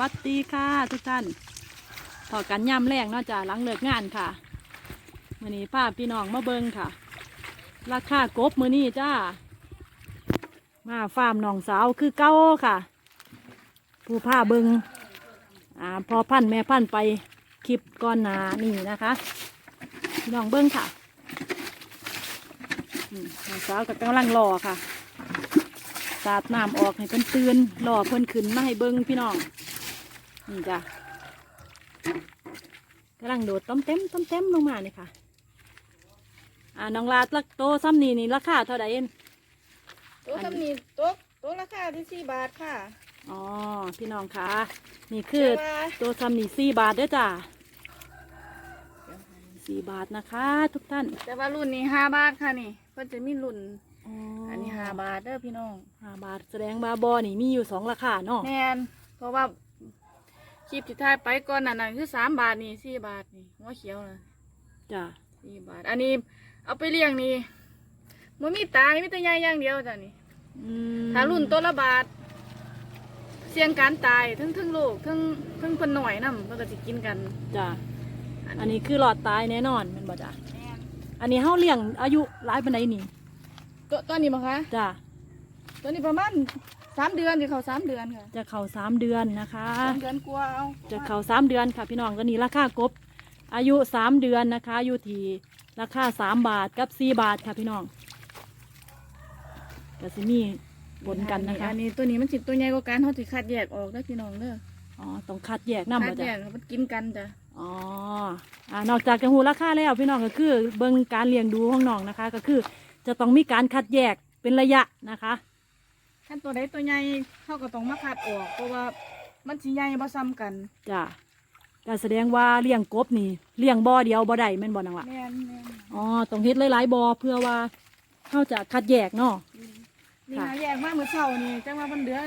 วัสดีค่ะทุกท่านพอกันย่ำแรงเนาะจ้ะหลังเลิกงานค่ะมือนี้ป้าพี่น้องมาเบิงค่ะ ราคากบมือนี้จ้า มาฟาร์มน้องสาวคือเก้าค่ะ ผู้ผ้าเบิงอ่าพอพันแม่พันไปคลิปก่อนหนานี่นะคะพี่น้องเบิงค่ะน้องสาวก็กำลังรอค่ะสาดน้ำออกให้เพิ่นตื่นรอเพิ่นขึ้นมาให้เบิ้งพี่น้อง นี่จ้ะกำลังโดดต้มเต็มต้มเต็มลงมานี่ค่ะ อ่าน้องลาดลักโตซ้ำนี่นี่ราคาเท่าไหร่เอ็นตัวทำนี่ตัวตัวราคาที่สี่บาทค่ะ อ๋อ พี่น้องค่ะนี่คือแต่ว่าตัวซ้ำนี่สี่บาทเด้อจ้ะสี่บาทนะคะ ทุกท่าน แต่ว่ารุ่นนี้ห้าบาทค่ะนี่เพิ่นจะมีรุ่นอ๋ออันนี้ห้าบาทเด้อพี่น้องห้าบาทแสดงบาบอนี่มีอยู่สองราคาเนาะแมนเพราะว่า คลิปที่ถ่ายไปก่อนนั่นน่ะคือสามบาทนี่สี่บาทนี่หัวเขียวนะจ้ะสี่บาท อันนี้ เอาไปเลี้ยงนี่มันมีตายมีแต่ใหญ่อย่างเดียวจ้ะนี่อืมถ้ารุ่นตัวละบาท เสี่ยงการตายทั้งทั้งลูกทั้งทั้งเพิ่นหน่อยนํเพิ่นก็สิกินกัน จ้ะอันนี้คือหลอดตายแน่นอนแมันบ่จ้ะแม่นอันนี้เฮาเลี้ยงอายุหลายปานใดนี่ตัวตัวนี้บ่คะจ้ะตัวนี้ประมาณ สามเดือนที่เขาสามเดือนค่ะจะเข้าสามเดือนนะคะ สามเดือนกว่าเอาจะเข้าสามเดือนค่ะพี่น้องก็นี่ราคากบ อายุสามเดือนนะคะอยู่ที่ราคาสามบาทกับสี่บาทค่ะพี่น้องก็สิมีบนกันนะคะอันนี้ตัวนี้มันสิตัวใหญ่กว่ากันเขาสิคัดแยกออกได้อพี่น้องเด้ออ๋อต้องคัดแยกน้ำคับ่ดจ้ะแยกมันกินกันจ้ะอ๋ออ่านอกจากจะหูราคาแล้วพี่น้องก็คือเบิ่งการเลี้ยงดูของน้องนะคะ ก็คือจะต้องมีการคัดแยกเป็นระยะนะคะ ขั้นตัวใดตัวใหญ่เขาก็ต้องมาคัดออก เพราะว่ามันสิใหญ่บ่ซ้ำกันจ้ะการแสดงว่าเลี้ยงกบนี่เลี้ยงบ่อเดียวบ่ได้แม่นบ่นังละแม่นแม่นอ๋อต้องเฮ็ดหลายๆบ่อเพื่อว่าเขาจะคัดแยกเนาะ นี่ค่ะหาแยกมาเมื่อเช้านี่จังว่ามันเหลือ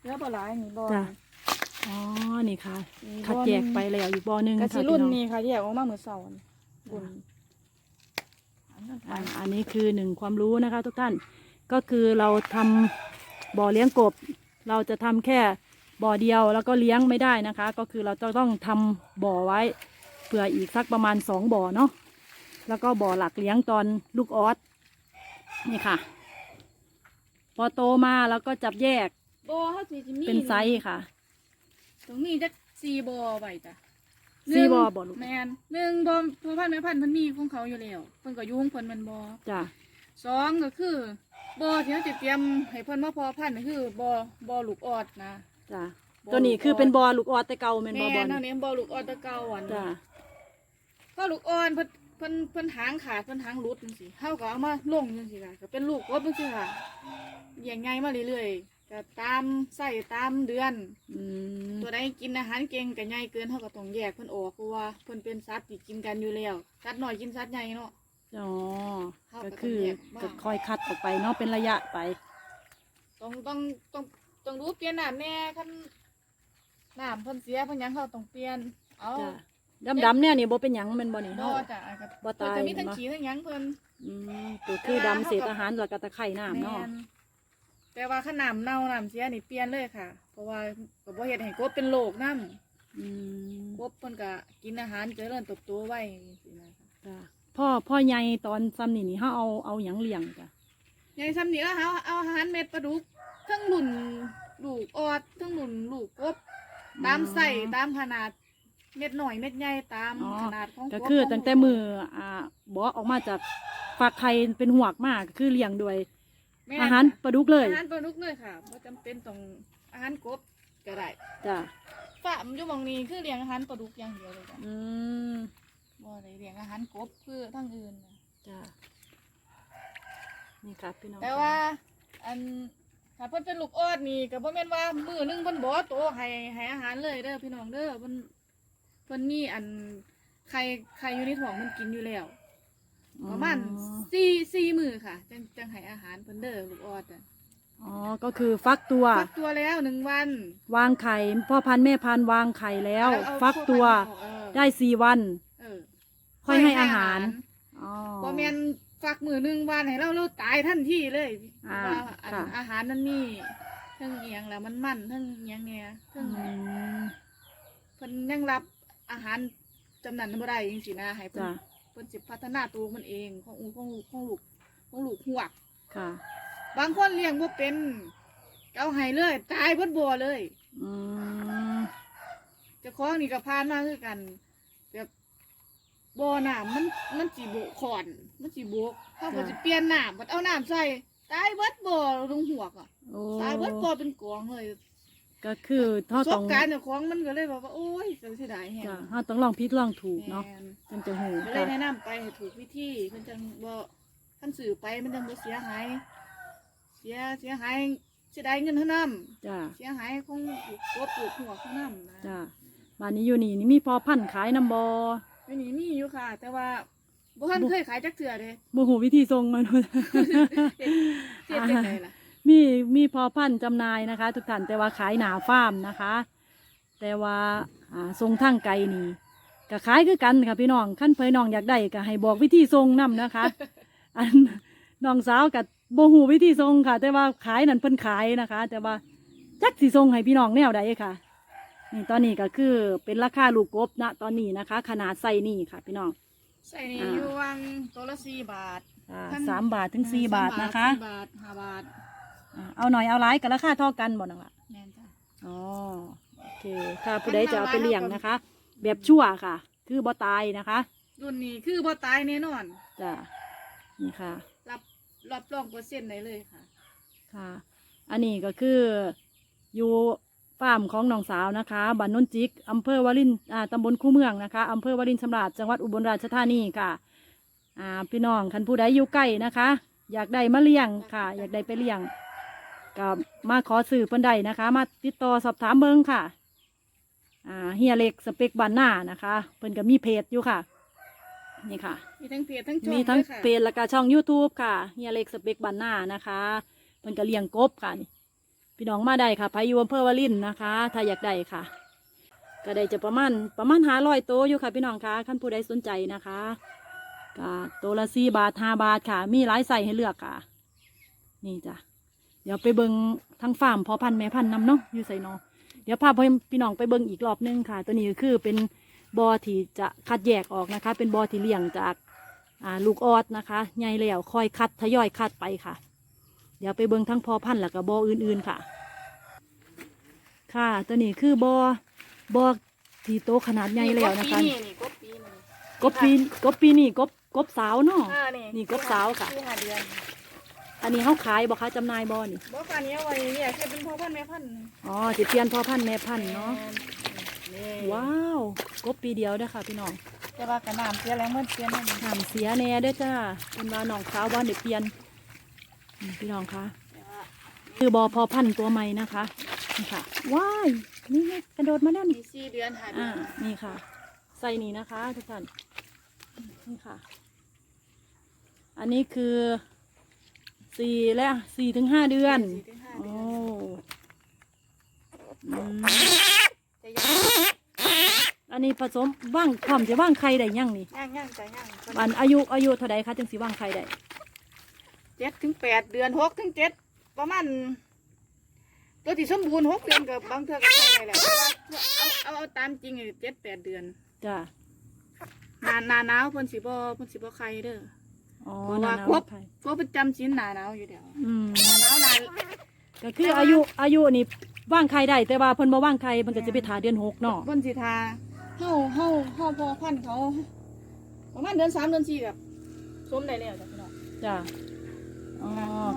เหลือบ่หลายนี่บ่จ้ะอ๋อนี่ค่ะ นี่คัดแยกไปแล้วอยู่บ่อหนึงก็ค่ะสิพี่รุ่นน้อง นี้ค่ะแยกออกมาเมื่อเช้านี่รุ่นอันนั้นไป อ่าอันนี้คือหนึ่งความรู้นะคะทุกท่านก็คือเราทำ บ่อเลี้ยงกบ เราจะทำแค่บ่อเดียวแล้วก็เลี้ยงไม่ได้นะคะ ก็คือเราจะต้องทำบ่อไว้เผื่ออีกสักประมาณสองบ่อเนาะแล้วก็บ่อหลักเลี้ยงตอนลูกออสนี่ค่ะ พอโตมาแล้วก็จับแยกบ่เฮาสิสิมีเป็นไซส์ค่ะ ตรงนี้จัก4บ่อไว้จ้ะสี่หนึ่งบ่อบ่ลูกแม่นหนึ่งบ่พ่อพันธุ์แม่พันธุ์เพิ่นมีของเขาอยู่แล้วเพิ่นก็อยู่ของเพิ่นแมันบ่จ้ะสองก็คือ บ่อที่เราจะเตรียมให้เพิ่นมาพอพันธุ์ก็คือบ่อบ่อลูกออดนะ จ้ะบ่ตัวนี้คือเป็นบ่อลูกออสแต่เก่าแม่นบ่แม่บ่อนเท่านี้บ่อลูกออดตะเก่าอันจ้ะพอลูกอ่อนเพิ่นเพิ่นเพิ่นหางขาดเพิ่นหางหลุดจังซี่เฮาก็เอามาลงจังซี่ค่ะก็เป็นลูกกบจังซี่ค่ะเลี้ยงใหญ่มาเรื่อยๆก็ตามไส้ตามเดือน อืมตัวใดกินอาหารเก่งก็ใหญ่เกินเฮาก็ต้องแยกเพิ่นออกเพราะว่าเพิ่นเป็นสัตว์ที่กินกันอยู่แล้วสัตว์น้อยกินสัตว์ใหญ่เนาะ อ๋อเขาก็ก็คือต้องแยกบ้างก็ค่อยคัดออกไปเนาะเป็นระยะไป ต้องต้องต้องต้องรู้เปลี่ยนน้ำแน่คันน้ำเพิ่นเสียเพิ่นหยังเขาต้องเปลี่ยน เอาจ้ะดำๆเนี่ยนี่บ่เป็นหยังแมันบ่นี่บ่เนาะ จ้ะไอ้ก็บ่ตาย เพิ่นจะมีทั้งเนาะขี้ทั้งหยังเพิ่น อืมตัวคือดำเศษอาหารแล้วก็ตะไคร่น้ำเนาะ แม่นแต่ว่าขนามเน่าน้ำเสียนี่เปลี่ยนเลยค่ะ เพราะว่าก็บ่เฮ็ดให้กบเป็นโรคนํอืมกบเพิ่นก็กินอาหารเจริญเติบโตไว้จังซี่นะคะจ้ะ พ่อพ่อใหญ่ตอนซ้ำนี่นี่เฮาเอาเอาหยังเลี้ยงจ้ะใหญ่ซ้ำนี่ก็เอาเอาอาหารเม็ดปลาดุกทั้งหลุ่นลูกออดทั้งหลุ่นลูกกบตามใส่ตามขนาด เม็ดหน่อยเม็ดใหญ่ตามอ๋อขนาดของก็บคือของตั้งแต่มืออ่าบ่ออกมาจากฝักไข่เป็นหวกมากก็คือเลี้ยงด้วย แม่นอาหารปลาดุกเลยอาหารปลาดุกเลยค่ะบ่จำเป็นต้องอาหารกบก็ได้จ้ะฝามอยู่หมองนี้คือเลี้ยงอาหารปลาดุกอย่างเดียวเลยจ้ะ อืม บ่ได้เลี้ยงอาหารกบคือทั้งอื่นน่ะจ้ะนี่ครับพี่น้องแต่ว่า อันถ้าเพิ่นเป็นลูกออดนี่ก็บ่แม่นว่ามื้อหนึงเพิ่นบ่โตให้ให้อาหารเลยเด้อพี่น้องเด้อเพิ่นเพิ่นมีอันไข่ไข่อยู่ในท้องมันกินอยู่แล้ว ประมาณอ๋อสี่สี่มื้อค่ะ จังจังให้อาหารเพิ่นเด้อลูกออดน่ะอ๋อ ก็คือฟักตัว ฟักตัวแล้วหนึ่งวันวางไข่ พ่อพันธุ์แม่พันธุ์วางไข่แล้ว เอาเอาฟักตัว พกมันออกเออได้สี่วัน เออ ค่อยให้อาหารอ๋อ บ่แม่นฟักมือหนึ่งวันให้เราเราตายทันทีเลยอ่าว่าอันค่ะ อาหารมันมีทั้งเอียงแล้วมันมันทั้งเอียงเนี่ยทั้งอืมนยังรับอาหารจำนันบ่ได้จริงๆนะให้เพิ่นจ้ะเพิ่นสิพัฒนาตัวมันเองของอูของลูกของลูกของลูกหวก ค่ะ บางคนเลี้ยงบ่เป็นเอาให้เลยตายเบิดบ่อเลย อืมเจ้าของนี่ก็พานมาคือกันแบบ บ่อน้ำมันมันสิโบกขอน มันสิโบกเขาก็สิเปลี่ยนน้ำบัดเอาน้ำใส่ตายเบิดบ่อลงหัวกอะโอ้ตายเบิดบ่อเป็นกองเลยก็คือปเท่าระสต้บองการณ์เจ้าของมันก็เลยบอกว่าโอ้ยเสียดายแฮงจ้ะเฮาต้องลองผิดลองถูกเนาะแม่น จนจะหูก็เลยแนะนำไปให้ถูกวิธีมันจังบ่คันสื่อไปมันจังบ่เสียหาย เสียเสียหายเสียดายเงินเท่านั้นจ้ะเสียหายของถูกกดถูกหัวเท่านั้นนะจ้ะบ้านนี้อยู่นี่นี่มีพอพันธุ์ขายน้ำบ ออยู่นี่มีอยู่ค่ะ แต่ว่าบ่ทันเคยขายจักเทื่อเด้บ่หูวิธีทรงมันเทียบจังไดล่ะมีมีพอพันธุ์จำหน่ายนะคะ ทุกท่านแต่ว่าขายหนาฟาร์มนะคะ แต่ว่าอ่าทรงทางไกลนี่ก็ขายคือกันค่ะพี่น้องขั้นเพยน้องอยากได้ก็ให้บอกวิธีทรงนํนะคะ อันน้องสาวกับโบหูวิธีทรงค่ะ แต่ว่าขายนั่นเพิ่นขายนะคะ แต่ว่าจักสิทรงให้พี่น้องแนวใดค่ะ นี่ตอนนี้ก็คือเป็นราคาลูกกบณตอนนี้นะคะ ขนาดไส้นี่ค่ะ พี่น้องใส่นี่อ่าอยู่วังตัวละ4บาทอ่าท่านสามบาทถึงสี่บาทนะคะสี่บาทห้าบาทอ่าเอาหน่อยเอาหลายกับราคาเท่ากันบ่น้องละแม่นจ้ะอ๋อโอเคถ้าผู้ใดจะเอาไปเลี้ยงนะคะ แบบชั่วค่ะ คือบ่ตายนะคะรุ่นนี้คือบ่ตายแน่นอนจ้ะนี่ค่ะ รับรับรองเปอร์เซ็นต์ได้เลยค่ะ ค่ะ อันนี้ก็คืออยู่ ฟาร์มของน้องสาวนะคะบ้านโนนจิกอำเภอวารินอ่าตำบลคูเมืองนะคะอำเภอวารินชำราบจังหวัดอุบลราชธานีค่ะอ่าพี่น้องคันผู้ใดอยู่ใกล้นะคะ อยากได้มาเลี้ยงค่ะ อยากได้ไปเลี้ยงก็มาขอสื่อเพิ่นได้นะคะ มาติดต่อสอบถามเบิ้งค่ะอ่าเฮียเล็กสเปกบานหน้านะคะเพิ่นก็มีเพจอยู่ค่ะ นี่ค่ะ มีทั้งเพจทั้งช่องมีทั้งด้วยค่ะ เพจและก็ช่อง YouTube ค่ะเฮียเล็กสเปกบันหน้านะคะเพิ่นก็เลี้ยงกบค่ะนี่ พี่น้องมาได้ค่ะพายุอำเภอวารินนะคะ ถ้าอยากได้ค่ะ ก็ได้จะประมาณประมาณหารอยโตอยู่ค่ะพี่น้องคะขั้นผู้ใดสนใจนะคะก็ตัวละสี่บาทห้าบาทค่ะ มีหลายใส่ให้เลือกค่ะ นี่จ้ะเดี๋ยวไปเบิงทั้งฟาร์มพอพันแม่พันนำเนาะอยู่ใส่เนอเดี๋ยวพาพี่น้องไปเบิงอีกรอบนึงค่ะ ตัวนี้ก็คือเป็นบอที่จะคัดแยกออกนะคะ เป็นบอที่เลี้ยงจากลูกออดนะคะใหญ่แล้วคอยคัดทยอยคัดไปค่ะ เดี๋ยวไปเบิ่งทั้งพอพันธุ์แล้วก็บออื่นๆค่ะ ค่ะ ตัวนี้คือบอบอที่โตขนาดใหญ่แล้วนะคะนี่นี่กบปีนี่กบปีกบปีนี่กบกบสาวเนาะ อ่านี่นี่กบสาวค่ะที่ห้าเดือนอันนี้เขาขายบอกคะจำหนายบอนี่ บอกอันนี้เอาไว้เนี่ยแค่เป็นพ่อพันธุ์แม่พันธุ์อ๋อจะเปลี่ยนพอพันธุ์แม่พันธุ์เนาะ นี่ว้าว กบปีเดียวเด้อค่ะพี่น้องแต่ว่ากระน้ำเสียแรงเมื่อเปลี่ยนนั่นน้ำเสียแน่เด้อจ้าเป็นว่าน้องสาวบอลเด็กเปลี่ยนนี่ พี่น้องคะแต่ว่าคือบอพอพันธุ์ตัวใหม่นะคะนี่ค่ะว้ายนี่ไงกระโดดมาแล้วมีนี่สี่เดือนห้าเดือ่าอนนี่ค่ะ ใส่นี่นะคะทุกท่านนี่ค่ะ อันนี้คือสี่และสี่ถึงห้าเดือนสี่ถึงห้าโอ้เดือนอืมจะย่างอันนี้ผสมว่างความจะว่างไข่ได้ยังนี่ย่างย่างจะย่างอันอายุอายุเท่าใดคะจึงสิว่างไข่ได้ เจ็ดถึงแปดเดือนหกถึงเจ็ดประมาณตัวที่สมบูรณ์หกเดือนกับบางเทื่อก็ใช่ได้แหละแต่ว่าเอาเอาเอาตามจริงเจ็ดแปดเดือนจ้ะหนาหนาหนาวเพิ่นสิบ่เพิ่นสิบ่ไข่เด้ออ๋อเพราะนาว่านาครบไข่เพราะประจำชิ้นหนาหนาวอยู่เดียวอืมหนาหนาวหนา ก็คืออายุอายุนี่ว่างไข่ได้แต่ว่าเพิ่นบ่ว่างไข่มันก็จะไปถ่าเดือนหกเนาะเพิ่นสิทาเฮาเฮาเฮาพอพันธุ์เขาประมาณเดือนสามเดือนสี่แบบสวมได้แล้วจ้ะพี่น้องจ้ะ อ๋อ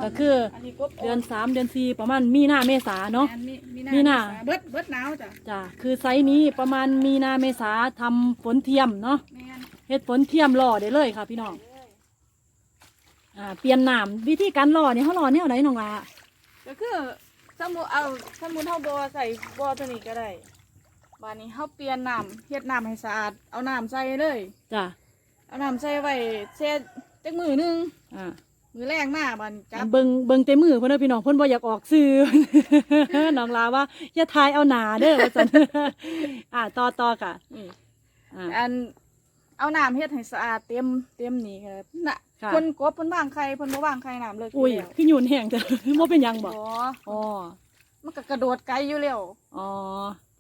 ก็คืออันนี้กบเดือนสามเดือนสี่ประมาณมีนาเมษาเนาะอัมีมีมีหน้าเบิดเบิดหนาวจ้ะจ้ะคือไซส์นี้ประมาณมีนาเมษาทำฝนเทียมเนาะแม่นเฮ็ดฝนเทียมล่อได้เลยค่ะ พี่น้องอ่าเปลี่ยนน้ำวิธีการล่อนี่เขาล่อแนวไหนน้องละก็คือสมมุติเอาสมมุติเฮาบ่ใส่บ่อตัวนี้ก็ได้บานนี้เฮาเปลี่ยนน้ำเฮ็ดน้ำให้สะอาดเอาน้ำใส่เลย จ้ะเอาน้ำใส่ไว้แช่จักมือหนึงอ่า มือแรงมาบานจับเบิงเบิงเต็มมือเพิ่นเด้อพี่น้องเพิ่นบ่อยากออกสื่อน้องลาว่าอย่าทายเอาหนาเด้อว่าซั่นอ่าต่อต่อค่ะนี่อ่า อันเอาน้ำเฮ็ดให้สะอาดเต็มเต็มนี่ก็น่ะค่ะ คนกบเพิ่นวางไข่เพิ่นบ่วางไข่น้ำเลิกอุ้ยแล้วพี่ยุ่นแห้งจ้ะบ่เป็นหยังบ่บ่อ๋อมันก็กระโดดไกลอยู่แล้วอ๋อ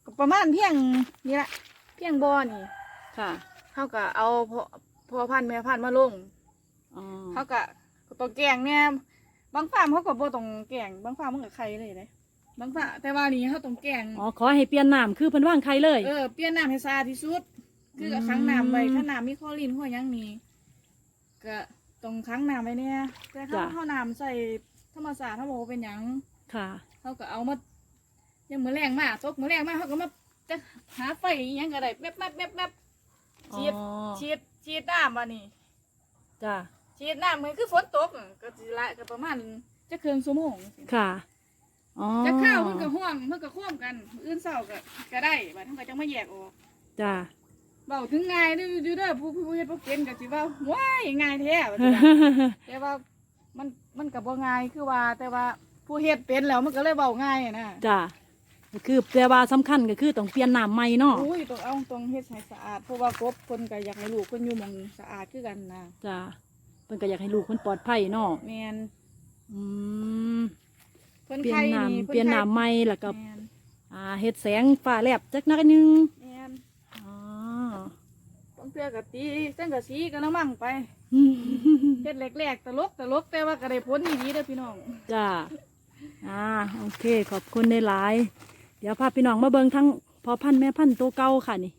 ก็ประมาณเพียงนี่ละเพียงบ่อนี่ค่ะเขาก็เอาพอพอพันธุ์แม่พันธุ์มาลงอ๋อ เขาก็ ตัวแกงเนี่ยบางฟาร์มเขาก็บ่ต้องแกงบางฟาร์มมันก็ไข่เลยเลยบางฟาร์มแต่ว่านี่เขาต้องแกงอ๋อขอให้เปลี่ยนน้ำคือเพิ่นว่างใครเลย เออเปลี่ยนน้ำให้สะอาดที่สุด คืออืมค้างน้ำไว้ถ้าน้ำมีคลอรีนหัวหยังนี่ก็ต้องค้างน้ำไว้เนี่ยแต่เขาเขาน้ำใส่ธรรมศาสตร์เขาบอกว่าเป็นหยังค่ะ เขาก็เอามายังมือแรงมากตกมือแรงมากเขาก็มาจะหาไฟอิหยังก็ได้แป๊บแป๊บแป๊บแป๊บฉีดอ๋อฉีดฉีดน้ำมานี่จ้ะ ฉีดน้ำมันคือฝนตกอะก็สิละก็ประมาณจะเครื่องชั่วโมงค่ะอ๋อจะข้าวมันก็ห่วงมันก็ควมกันมื้ออื่นเศร้าก็ก็ได้บัดทั้งก็จะมาแยกออกจ้ะเบาถึงง่ายเด้ออยู่เด้อผู้ผู้เฮ็ดบ่เป็นก็สิว่าว้ายง่ายแท้ว่าสิล่ะแต่ว่ามันมันก็บ่ง่ายคือว่า แต่ว่าผู้เฮ็ดเป็นแล้วมันก็เลยเบาง่ายอะนะจ้ะก็คือแต่ว่าสำคัญก็คือต้องเปลี่ยนน้ำใหม่เนาะอุ้ยต้องเอาต้องเฮ็ดให้สะอาดเพราะว่ากบเพิ่นก็อยากให้ลูกเพิ่นอยู่หม่องสะอาดคือกันนะจ้ะ เพิ่นก็อยากให้ลูกเพิ่นปลอดภัยเนาะแม่นอืมเพิ่นเปลี่ยนไข่น้นี่ำเปลี่ยนไข่น้ำใหม่แล้วก็แม่นอ่าเฮ็ดแสงฟ้าแลบจักหนักนึงแม่นอ๋อต้องเตือกับตีจังกะสีกันละมั่งไปอืมเฮ็ดแรกๆตลกตลกแต่ว่าก็ได้ผลดีๆเด้อพี่น้องจ้าอ่าโอเค ขอบคุณในหลายเดี๋ยวพาพี่น้องมาเบิงทั้งพอพันธุ์แม่พันธุ์ตัวเก่าค่ะนี่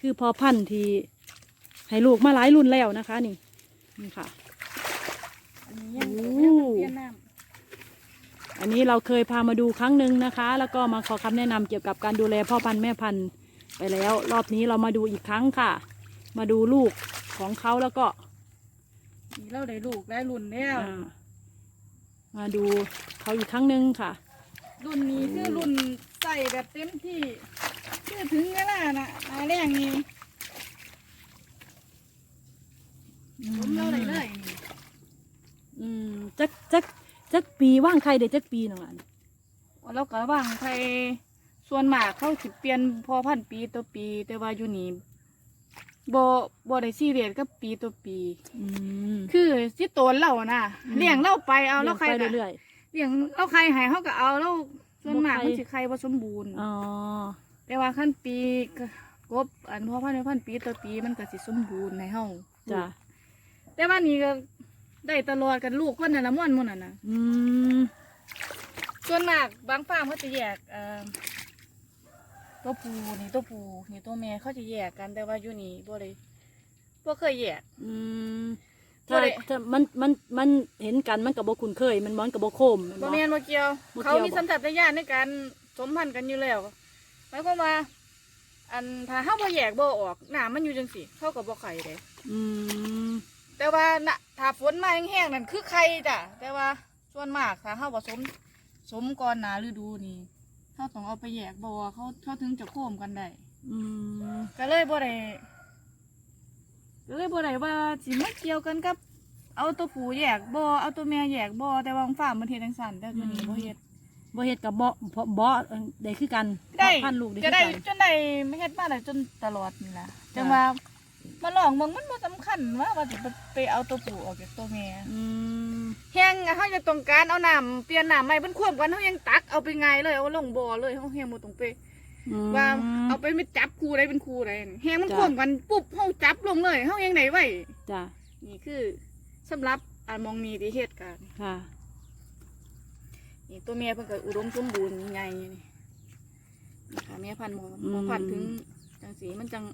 คือพอพันธุ์ที่ให้ลูกมาหลายรุ่นแล้วนะคะ นี่ นี่ค่ะ อันนี้ยังโอ้ ยังเปลี่ยนน้อันนี้เราเคยพามาดูครั้งหนึ่งนะคะ แล้วก็มาขอคำแนะนำเกี่ยวกับการดูแลพ่อพันธุ์แม่พันธุ์ไปแล้ว รอบนี้เรามาดูอีกครั้งค่ะ มาดูลูกของเขาแล้วก็ำนี่เราได้ลูกได้รุ่นแล้วอ่ามาดูเขาอีกครั้งหนึ่งค่ะ รุ่นนี้คือรุ่นใส่แบบเต็มที่คือถึงเวลาน่ะหนาแรงนี่ ผมเราได้เลยนี่อืมจักจักจักปีว่างใครเด็กจักปีหนึ่งอะเราก็ระวังใครส่วนมากเขาสิเปลี่ยนพอพันปีต่อปี แต่ว่าอยู่นี่บ่บ่ได้ซีเรียสกับปีต่อปีอืมคือสิโตนเรานะอืมเลี้ยงเราไปเอาเราใครไปก็เรื่อยเลี้ยงเราใครใหายเขาก็เอาเราส่วนมากบ่ใครมันสิใครบ่สมบูรณ์ๆอ๋อแต่ว่าขั้นปีก็กบอันพอพันพันปีต่อปีมันก็สิสมบูรณ์ในเฮาจ้ะ แต่ว่านี่ก็ได้ตลอดกันลูกคนน่ะละม่วนม่วนน่ะนะอืมส่วนมากบางฟาร์มเขาจะแยกเอ่อตัวผู้นี่ตัวผู้นี่ตัวแม่เขาจะแยกกันแต่ว่าอยู่นี่บ่ได้บ่เคยแยก อืมบ่ถ้าได้ ถ้ามันมันมันเห็นกันมันกับบ่คุ้นเคย มันมันกับบ่โคมบ่แม่นบ่เกี่ยว บ่เกี่ยวเขามีสัญชาตญาณในการสมพันธุ์กันอยู่แล้วหมายความว่า อันถ้าเฮาบ่แยกบ่ออกน้ามันอยู่จังซี่เขาก็บ่ไข่เด้อืม แต่ว่าน่ะถ้าฝนมาแห้งๆนั่นคือไข่จ้ะแต่ว่าส่วนมากถ้าเฮาผสมสมก่อนหน้าฤดูนี่เฮาต้องเอาไปแยกบ่ว่าเขาเขาถึงจะโค้มกันได้อืมก็เลยบ่ได้ก็เลยบ่ได้ว่าสิมาเกี่ยวกันกับเอาตัวผู้แยกบ่เอาตัวแม่แยกบ่แต่ว่าของฟาร์มมันเฮ็ดจังซั่นแต่ตัวนี้บ่เฮ็ดบ่เฮ็ดกับบ่บ่บ่ได้คือกันได้พันลูกได้จะคือได้กัน จนได้ไม่เฮ็ดมาได้จนตลอดนี่ล่ะจังว่า มาลองเบิ่งมันบ่สำคัญว่าว่าสิไปไปเอาตัวผู้ออกจากตัวแม่อืมแฮงเฮาจะต้องการเอาน้ำเปลี่ยนน้ำใหม่เพิ่นควบกันเฮายังตักเอาไปไงายเลยเอาลงบ่อเลยเฮาแฮงบ่ต้องไปอืมว่าเอาไปไม่จับคู่ใดเป็นคู่ใดนี่แฮงมันจ้ะควบกันปุ๊บเฮาจับลงเลยเฮายังไหนไว้จ้ะนี่คือสำหรับอ่ามองนี้ที่เฮ็ดกันค่ะนี่ตัวแม่เพิ่นก็อุดมสมบูรณ์ใหญ่นี่นี่ค่ะแม่พันธุ์หมอหมอพันธุ์ถึงจังสีมันจัง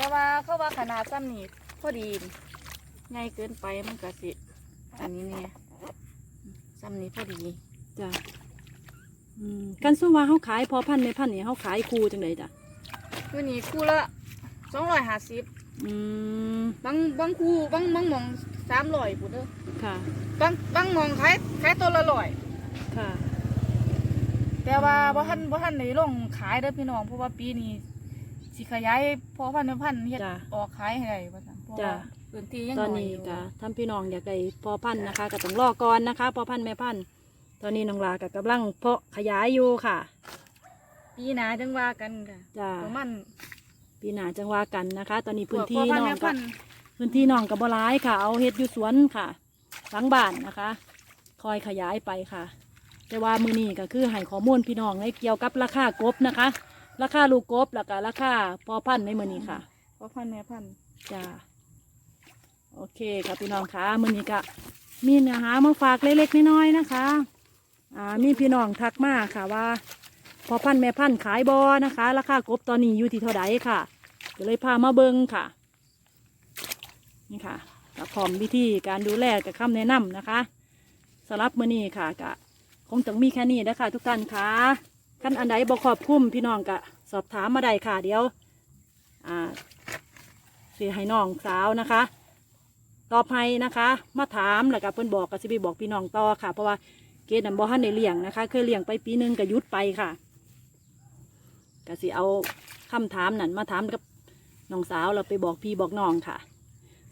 แต่ว่าเขาว่าขนาดซ้ำนี่พอดีใหญ่เกินไปมันก็สิ อันนี้เนี่ยซ้ำนี้พอดีจ้ะอืมกันสู้ว่าเฮาขายพอพันธุ์แม่พันธุ์นี่เฮาขายคู่จังไดจ้ะคือนี่คู่ละสองร้อยห้าสิบอืมบางบางคู่บางบางหมองสามร้อยปุ๊เด้อค่ะ บางบางหมองขายขายตัวละร้อยค่ะ แต่ว่าบ่ทันบ่ทันได้ลงขายเด้อพี่น้องเพราะว่าปีนี้ สิขยายพอพันธุ์พันธุ์เฮ็ดจ้ะ ออกขายให้ได้ว่าซั่นเพราะจ้ะว่าพื้นที่ยังตอนน้อยนี้อยู่ก็ท่านพี่น้องอยากได้พอพันธุ์นะคะก็ต้องรอก่อนนะคะพอพันธุ์แม่พันธุ์ตอนนี้น้องลาก็กำลังเพาะขยายอยู่ค่ะปีหน้าจังว่ากันค่ะจ้าประมาณปีหน้าจังว่ากันนะคะ ตอนนี้พพื้วนกที่พ่อพันน้ธุ์องแม่ก็ พันธุ์ พื้นที่น้องกับบหลายค่ะ เอาเฮ็ดอยู่สวนค่ะหลังบ้านนะคะ คอยขยายไปค่ะ แต่ว่ามือนี้ก็คือให้ข้อมูลพี่น้องในเกี่ยวกับราคากบนะคะ ราคาลูกกบแล้วก็ราคาพอพันธุ์ในมือนี้ค่ะพ่อพันธุ์แม่พันธุ์จ้าโอเคค่ะพี่น้องคะมือนี้ก็มีเนื้อหามาฝากเล็กๆน้อยๆนะคะอ่ามีพี่น้องทักมาค่ะว่า พอพันธุ์แม่พันธุ์ขายบอนะคะ ราคากบตอนนี้อยู่ที่เท่าไดค่ะก็เลยพามาเบิงค่ะ นี่ค่ะกับพร้อมวิธีการดูแลกับคำแนะนำนะคะสำหรับมือนี้ค่ะกะคงต้องมีแค่นี้นะคะทุกท่านค่ะ กันอันใดบอขอบคุ้มพี่น้องกะสอบถามมาได้ค่ะ เดี๋ยวอ่าสิให้น้องสาวนะคะตอบให้นะคะ มาถามแล้วก็เพิ่นบอกก็สิไปบอกพี่น้องต่อค่ะ เพราะว่าเกดนันบ่ทันได้เลี้ยงนะคะ เคยเลี้ยงไปปีหนึงก็ยุดไปค่ะก็สิเอาคำถามนั่นมาถามกับน้องสาวเราไปบอกพี่บอกน้องค่ะ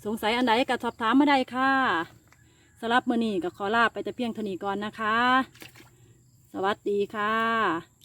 สงสัยอันใดก็สอบถามมาได้ค่ะสำหรับมื้อนี้ก็ขอลาไปแต่เพียงเท่านี้ก่อนนะคะ สวัสดีค่ะ